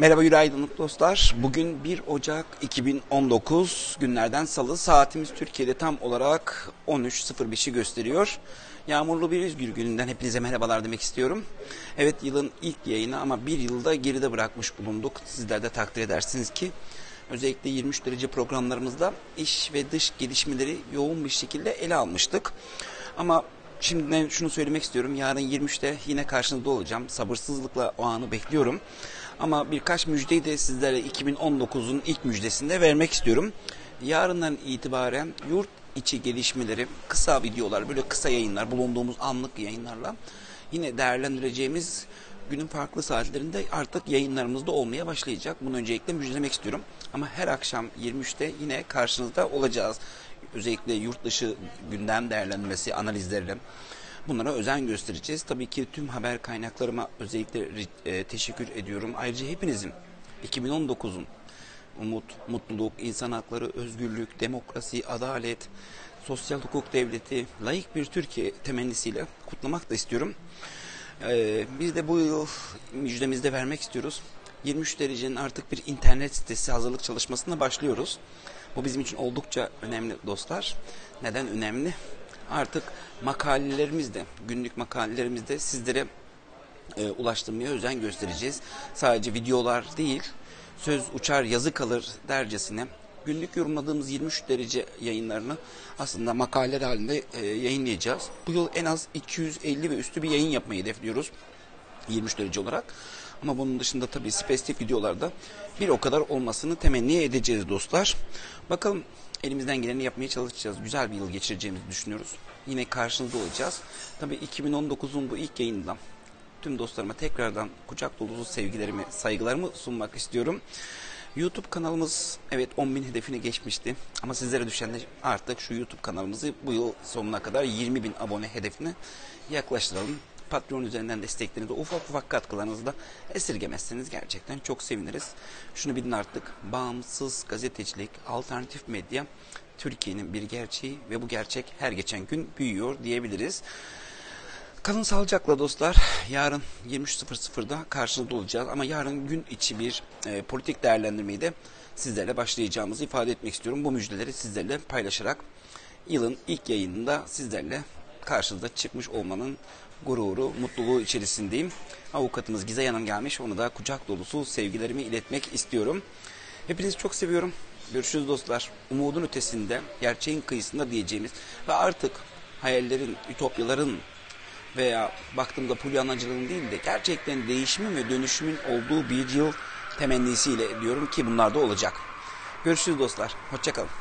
Merhaba günaydın dostlar. Bugün 1 Ocak 2019 günlerden salı. Saatimiz Türkiye'de tam olarak 13.05'i gösteriyor. Yağmurlu bir üzgür gününden hepinize merhabalar demek istiyorum. Evet yılın ilk yayını ama bir yılda geride bırakmış bulunduk. Sizler de takdir edersiniz ki özellikle 23 derece programlarımızda iş ve dış gelişmeleri yoğun bir şekilde ele almıştık. Ama Şimdiden şunu söylemek istiyorum. Yarın 23'te yine karşınızda olacağım. Sabırsızlıkla o anı bekliyorum. Ama birkaç müjdeyi de sizlere 2019'un ilk müjdesinde vermek istiyorum. Yarından itibaren yurt içi gelişmeleri, kısa videolar, böyle kısa yayınlar, bulunduğumuz anlık yayınlarla yine değerlendireceğimiz günün farklı saatlerinde artık yayınlarımızda olmaya başlayacak. Bunu öncelikle müjdelemek istiyorum. Ama her akşam 23'te yine karşınızda olacağız. Özellikle yurt dışı gündem değerlendirmesi, analizlerle bunlara özen göstereceğiz. Tabii ki tüm haber kaynaklarıma özellikle e, teşekkür ediyorum. Ayrıca hepinizin 2019'un umut, mutluluk, insan hakları, özgürlük, demokrasi, adalet, sosyal hukuk devleti, layık bir Türkiye temennisiyle kutlamak da istiyorum. Ee, biz de bu yıl müjdemizde vermek istiyoruz. 23 derecenin artık bir internet sitesi hazırlık çalışmasına başlıyoruz. Bu bizim için oldukça önemli dostlar. Neden önemli? Artık makalelerimizde, günlük makalelerimizde sizlere e, ulaştırmaya özen göstereceğiz. Sadece videolar değil, söz uçar yazı kalır dercesine günlük yorumladığımız 23 derece yayınlarını aslında makaleler halinde e, yayınlayacağız. Bu yıl en az 250 ve üstü bir yayın yapmayı hedefliyoruz 23 derece olarak. Ama bunun dışında tabii spesifik videolarda bir o kadar olmasını temenni edeceğiz dostlar. Bakalım elimizden geleni yapmaya çalışacağız. Güzel bir yıl geçireceğimizi düşünüyoruz. Yine karşınızda olacağız. Tabii 2019'un bu ilk yayından tüm dostlarıma tekrardan kucak dolusu sevgilerimi, saygılarımı sunmak istiyorum. YouTube kanalımız evet 10 bin hedefini geçmişti. Ama sizlere düşen de artık şu YouTube kanalımızı bu yıl sonuna kadar 20 bin abone hedefine yaklaştıralım. Patreon üzerinden desteklerinizi, ufak ufak katkılarınızı da esirgemezseniz gerçekten çok seviniriz. Şunu bilin artık bağımsız gazetecilik, alternatif medya Türkiye'nin bir gerçeği ve bu gerçek her geçen gün büyüyor diyebiliriz. Kalın sağlıcakla dostlar. Yarın 23.00'da karşınızda olacağız. Ama yarın gün içi bir e, politik değerlendirmeyi de sizlerle başlayacağımızı ifade etmek istiyorum. Bu müjdeleri sizlerle paylaşarak yılın ilk yayınında sizlerle karşınızda çıkmış olmanın gururu, mutluluğu içerisindeyim. Avukatımız Gizay Hanım gelmiş. Onu da kucak dolusu sevgilerimi iletmek istiyorum. Hepinizi çok seviyorum. Görüşürüz dostlar. Umudun ötesinde, gerçeğin kıyısında diyeceğimiz ve artık hayallerin, ütopyaların veya baktığımda pulyanacılığın değil de gerçekten değişimin ve dönüşümün olduğu bir yıl temennisiyle diyorum ki bunlar da olacak. Görüşürüz dostlar. Hoşçakalın.